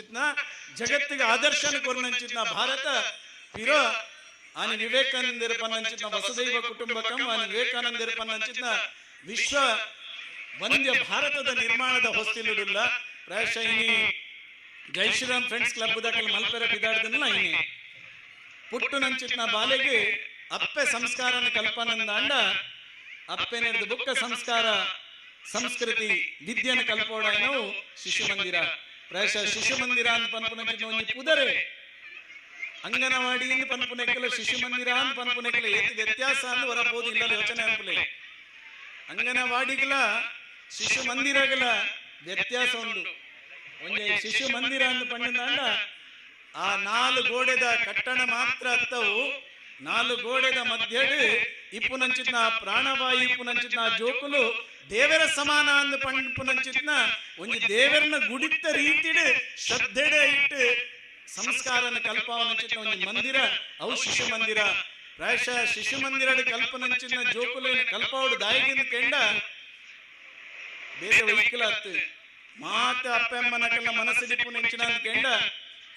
ಅಂಚಿತ್ನ ಜಗತ್ತಿಗೆ ಆದರ್ಶನ ಕೊರ್ನಂಚಿತ್ನ ಭಾರತ ಪಿರೋ ಆನಿ ವಿವೇಕಾನಂದರ ಪನ್ನಂಚಿತ್ನ ವಸುದೈವ ಕುಟುಂಬಕಂ ಆನಿ ವಿವೇಕಾನಂದರ ಪನ್ನಂಚಿತ್ನ ವಿಶ್ವ ವಂದ್ಯ ಭಾರತದ ನಿರ್ಮಾಣದ ಹೊಸ್ತಿಲುಡುಲ್ಲ ಪ್ರಾಯಶಃ ಇನಿ ಜೈ ಶ್ರೀರಾಮ್ ಫ್ರೆಂಡ್ಸ್ ಕ್ಲಬ್ ದಕಲ್ ಮಲ್ಪೆರ ಬಿದಾಡ್ದಲ್ಲ ಇನಿ ಪುಟ್ಟು ನಂಚಿತ್ನ ಬಾಲೆಗೆ ಅಪ್ಪೆ ಸಂಸ್ಕಾರನ ಕಲ್ಪನಂದ ಅಂಡ ಅಪ್ಪೆ ನಡೆದ ಬುಕ್ಕ ಸಂಸ್ಕಾರ ಸಂಸ್ಕೃತಿ ವಿದ್ಯೆನ ಕಲ್ಪೋಡ ನಾವು ಶಿಶು ಮಂದಿರ ಪ್ರಾಯಶಃ ಶಿಶು ಮಂದಿರ ಅಂತ ಪನ್ಪುನಕ್ಕೆ ಪುದರೆ. ಅಂಗನವಾಡಿಯಿಂದ ಪನ್ಪುನೆಕ್ಕಲ ಶಿಶು ಮಂದಿರ ಅಂತ ಪನ್ಪುನೆಕ್ಕಲ ವ್ಯತ್ಯಾಸ ಅಂತ ಹೊರಬಹುದು ಇಲ್ಲ ಯೋಚನೆ ಅನ್ಪಲೆ ಅಂಗನವಾಡಿಗಳ ಶಿಶು ಮಂದಿರಗಳ ವ್ಯತ್ಯಾಸ ಉಂಟು. ಒಂಜೆ ಶಿಶು ಮಂದಿರ ಅಂತ ಪಂಡ ಆ ನಾಲ್ಕು ಗೋಡೆದ ಕಟ್ಟಣ ಮಾತ್ರ ಅತ್ತವು ನಾಲು ಗೋಡೆದ ಮಧ್ಯಡ್ ಇಪ್ಪುನಂಚಿತ್ನ ಪ್ರಾಣವಾಯು, ಇಪ್ಪುನಂಚಿತ್ನ ಜೋಕುಲು, ದೇವರ ಸಮಾನ ಅಂದ್ ಪಂಪುನಂಚಿತ್ನ ಒಂಜಿ ದೇವರನ್ನ ಗುಡಿತ ರೀತಿಡ್ ಶ್ರದ್ಧೆಡೆ ಇಟ್ಟು ಸಂಸ್ಕಾರನ ಕಲ್ಪವನಂಚಿತ್ನ ಒಂಜಿ ಮಂದಿರ ಅವು ಶಿಶು ಮಂದಿರ. ಪ್ರಾಯಶಃ ಶಿಶು ಮಂದಿರಡ್ ಕಲ್ಪನಂಚಿನ ಜೋಕುಲೇನ ಕಲ್ಪಾವಡು ದಾಯಿಗಿಂದ ಕೆಂಡ ಬೇರೆ ವೈಕಲ ಮಾತೆ ಮಾತ ಅಪ್ಪಮ್ಮನಕಲ್ಲ ಮನಸ್ಸಿಡಿಪ್ಪು ಕೆಂಡ,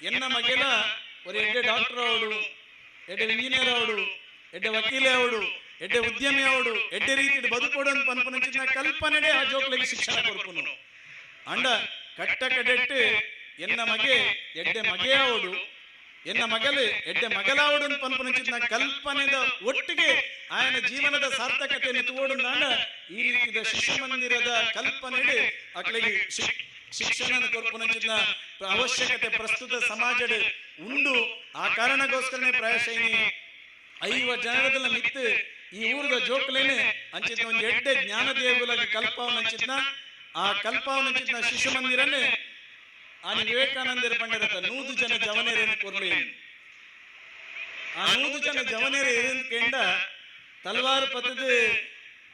ಎನ್ನ ಮಗೆಲ ಒರೆ ಎಡ್ಡೆ ಡಾಕ್ಟರ್ ಅವಡು ಎಡ್ಡೆ ಇಂಜಿನಿಯರ್ ಅವಡು ಎಡ್ಡೆ ವಕೀಲೆ ಅವಡು ಎಡ್ಡೆ ಉದ್ಯಮಿ ಅವಡು ಎಡ್ಡೆ ರೀತಿ ಬದುಕೋಡು ಅಂತ ಪನ್ಪನಂಚಿನ ಕಲ್ಪನೆಡೆ ಆ ಜೋಕ್ಲಿಗೆ ಶಿಕ್ಷಣ ಕೊರ್ಪುನು ಅಂಡ ಕಟ್ಟ ಕಡೆಟ್ಟು ಎನ್ನ ಮಗೆ, ಎಡ್ಡೆ ಮಗೆ ಅವಡು ಎನ್ನ ಮಗಲು, ಎಡ್ಡೆ ಮಗಲಾವಡು ಅಂತ ಪನ್ಪನಂಚಿನ ಕಲ್ಪನೆದ ಒಟ್ಟಿಗೆ ಆಯನ ಜೀವನದ ಸಾರ್ಥಕತೆಯನ್ನು ತೋಡು ಈ ರೀತಿಯ ಶಿಶು ಮಂದಿರದ ಕಲ್ಪನೆಡೆ ಅಕ್ಳಿಗೆ ಶಿ- ಶಿಕ್ಷಣ ಕೊರ್ಪುನಂಚಿನ ಅವಶ್ಯಕತೆ ಪ್ರಸ್ತುತ ಸಮಾಜಡ್ ಉಂಡು. ಆ ಕಾರಣಗೋಸ್ಕರನೇ ಪ್ರಾಯಶೈನಿ ಐವ ಜನರದಲ್ಲ ಮಿತ್ತು ಈ ಊರದ ಜೋಕ್ಲೇನೆ ಅಂಚಿತ ಒಂದು ಎಡ್ಡೆ ಕಲ್ಪವನ ಕಲ್ಪವನಂಚಿನ ಆ ಕಲ್ಪವನಂಚಿನ ಶಿಶು ಮಂದಿರನೇ ಆನಿ ವಿವೇಕಾನಂದರ ಪಂಡಿರತ ನೂದು ಜನ ಜವನೇರೇನು ಕೊರ್ಲಿ ಆ ನೂದು ಜನ ಜವನೇರೆ ಏನ್ ಕೇಂಡ ತಲವಾರು ಪತದ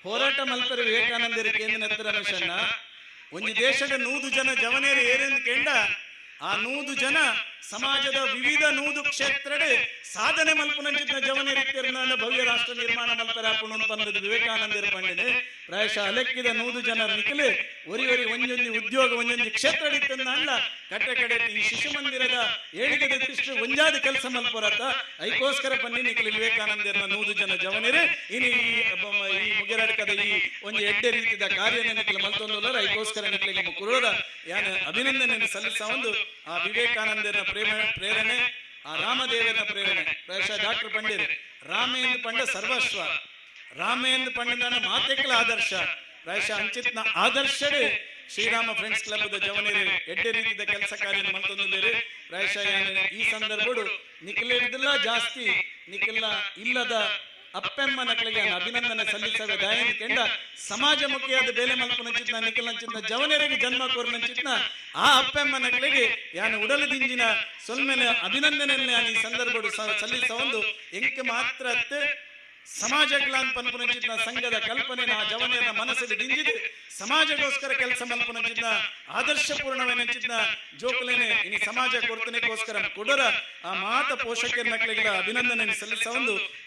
ಹೋರಾಟ ಮಲ್ಪರು ವಿವೇಕಾನಂದರ ಕೇಂದ್ರ ರಮೇಶಣ್ಣ. ಒಂದು ದೇಶದ ನೂದು ಜನ ಜವನೇರು ಏರೆಂದು ಕೇಂಡ ಆ ನೂದು ಜನ ಸಮಾಜದ ವಿವಿಧ ನೂದು ಕ್ಷೇತ್ರಡೆ ಸಾಧನೆ ಮಲ್ಪನಂಚಿನ ಜವನೇರಿತ್ಯರನ್ನ ಭವ್ಯ ರಾಷ್ಟ್ರ ನಿರ್ಮಾಣ ಮಲ್ಪರ ಪಂದದ ವಿವೇಕಾನಂದರ ಪಂಡಿದೆ ಪ್ರಾಯಶಃ ಅಲೆಕ್ಕಿದ ನೂದು ಜನರ ನಿಖಲೆ ಒರಿ ಒರಿ ಒಂಜೊಂದಿ ಉದ್ಯೋಗ ಒಂಜೊಂದಿ ಕ್ಷೇತ್ರ ಅಲ್ಲ ಕಟ್ಟೆ ಕಡೆ ಈ ಶಿಶು ಮಂದಿರದ ಏಳಿಗೆ ದೃಷ್ಟಿ ಒಂಜಾದ ಕೆಲಸ ಮಲ್ಪರತ್ತ ಐಕೋಸ್ಕರ ಪನ್ನಿ ನಿಖಲೆ ವಿವೇಕಾನಂದರ ನೂದು ಜನ ಜವನೇರೆ. ಇನಿ ಈ ಮುಗಿರಡ್ಕದ ಈ ಒಂದು ಎಡ್ಡೆ ರೀತಿಯ ಕಾರ್ಯ ನಿಖಲೆ ಮಲ್ತೊಂದು ಐಕೋಸ್ಕರ ಯಾನ ಅಭಿನಂದನೆ ಸಲ್ಲಿಸ ಒಂದು, ಆ ವಿವೇಕಾನಂದರ ಪ್ರೇಮ, ಪ್ರೇರಣೆ, ಆ ರಾಮದೇವರ ಪ್ರೇರಣೆ. ಪ್ರಾಯಶಃ ಡಾಕ್ಟರ್ ಪಂಡಿತ್ ರಾಮೇಂದ್ರ ಪಂಡ ಸರ್ವಸ್ವ ರಾಮೇಂದ್ರ ಪಂಡಿತನ ಮಾತೆಗಳ ಆದರ್ಶ. ಪ್ರಾಯಶಃ ಅಂಚಿತ್ನ ಆದರ್ಶವೇ ಶ್ರೀರಾಮ ಫ್ರೆಂಡ್ಸ್ ಕ್ಲಬ್ ಜವನೇರಿ. ಎಡ್ಡೆ ರೀತಿಯ ಕೆಲಸ ಕಾರ್ಯ ಮಂತೊಂದಿರಿ ಪ್ರಾಯಶಃ ಈ ಸಂದರ್ಭಗಳು ನಿಖಿಲ ಜಾಸ್ತಿ, ನಿಖಿಲ ಇಲ್ಲದ ಅಪ್ಪೆಮ್ಮ ನಕಲಿಗೆ ಅಭಿನಂದನೆ ಸಲ್ಲಿಸವೆ ದಯನ್ ಕೆಂಡ ಸಮಾಜಮುಖಿಯಾದ ಬೇಲೆ ಮಲ್ಪನಂಚಿತ್ನ ನಿಖಿಲಂಚಿತ್ನ ಜವನೇರಿಗೆ ಜನ್ಮ ಕೋರ್ನಂಚಿತ್ನ ಆ ಅಪ್ಪೆಮ್ಮ ನಕಲಿಗೆ ಯಾನು ಉಡಲದಿಂಜಿನ ಸೊಲ್ಮೆಲೆ ಅಭಿನಂದನೆಯನ್ನು ನಾನು ಈ ಸಂದರ್ಭಡು ಸ- ಸಲ್ಲಿಸ ಒಂದು ಎಂಕೆ ಮಾತ್ರ ಅತ್ತೆ. ಸಮಾಜಗ್ಲಾನ್ ಪನ್ಪುನಂಚಿತ್ನ ಸಂಘದ ಕಲ್ಪನೆ ಆ ಜವನಿಯರ ಮನಸ್ಸಲ್ಲಿ ದಿಂಜಿದು. ಸಮಾಜಗೋಸ್ಕರ ಕೆಲಸ ಮಲ್ಪನಂಚಿತ್ನ ಆದರ್ಶಪೂರ್ಣವೆನಂಚಿತ್ನ ಜೋಕುಲೇನೆ, ಇನಿ ಸಮಾಜ ಕೊರ್ತನೆಗೋಸ್ಕರ ಕೊಡರ ಆ ಮಾತ ಪೋಷಕರ ನಕಲಿಗಳ ಅಭಿನಂದನೆ ಸಲ್ಲಿಸ ಒಂದು